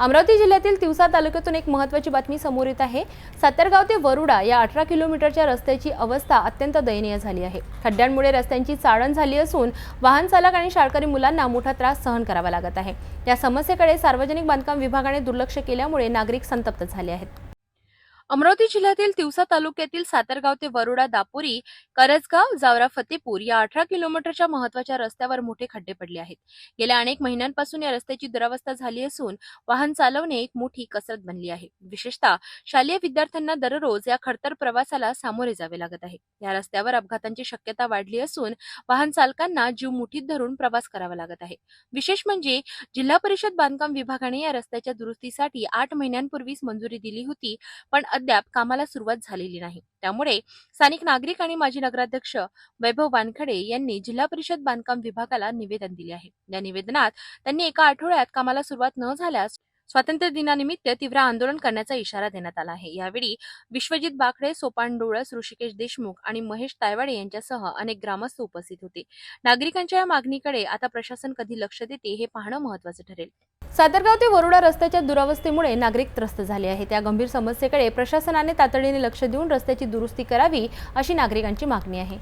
अमरावती जिल्ह्यातील तिवसा तालुक्यातून एक महत्त्वाची बातमी समोर येत आहे. सातरगाव ते वरुडा या अठरा किलोमीटरच्या रस्त्याची अवस्था अत्यंत दयनीय झाली आहे. खड्ड्यांमुळे रस्त्यांची चाळण झाली असून वाहन चालक आणि शाळकरी मुलांना मोठा त्रास सहन करावा लागत आहे. या समस्येकडे सार्वजनिक बांधकाम विभागाने दुर्लक्ष केल्यामुळे नागरिक संतप्त झाले आहेत. अमरावती जिल्ह्यातील तिवसा तालुक्यातील सातरगाव ते वरुडा दापोरी करजगाव जावरा फतेपूर या अठरा किलोमीटरच्या महत्त्वाच्या रस्त्यावर मोठे खड्डे पडले आहेत. गेल्या अनेक महिन्यांपासून या रस्त्याची दुरावस्था झाली असून वाहन चालवणे एक मोठी कसरत बनली आहे. विशेषतः शालेय विद्यार्थ्यांना दररोज या खडतर प्रवासाला सामोरे जावे लागत आहे. या रस्त्यावर अपघातांची शक्यता वाढली असून वाहन चालकांना जीव मुठीत धरून प्रवास करावा लागत आहे. विशेष म्हणजे जिल्हा परिषद बांधकाम विभागाने या रस्त्याच्या दुरुस्तीसाठी आठ महिन्यांपूर्वीच मंजुरी दिली होती पण अद्याप कामाला सुरुवात झालेली नाही. त्यामुळे स्थानिक नागरिक आणि माजी नगराध्यक्ष वैभव वानखडे यांनी जिल्हा परिषद बांधकाम विभागाला निवेदन दिले आहे. या निवेदनात त्यांनी एका आठवड्यात कामाला सुरुवात न झाल्यास स्वातंत्र्य दिनानिमित्त तीव्र आंदोलन करण्याचा इशारा देण्यात आला आहे. यावेळी विश्वजित बाखडे सोपान डोळस ऋषिकेश देशमुख आणि महेश तायवाडे यांच्यासह अनेक ग्रामस्थ उपस्थित होते. नागरिकांच्या या मागणीकडे आता प्रशासन कधी लक्ष देते हे पाहणं महत्वाचं ठरेल. सातरगाव ते वरुडा रस्त्याच्या दुरावस्थेमुळे नागरिक त्रस्त झाले आहेत. या गंभीर समस्येकडे प्रशासनाने तातडीने लक्ष देऊन रस्त्याची दुरुस्ती करावी अशी नागरिकांची मागणी आहे.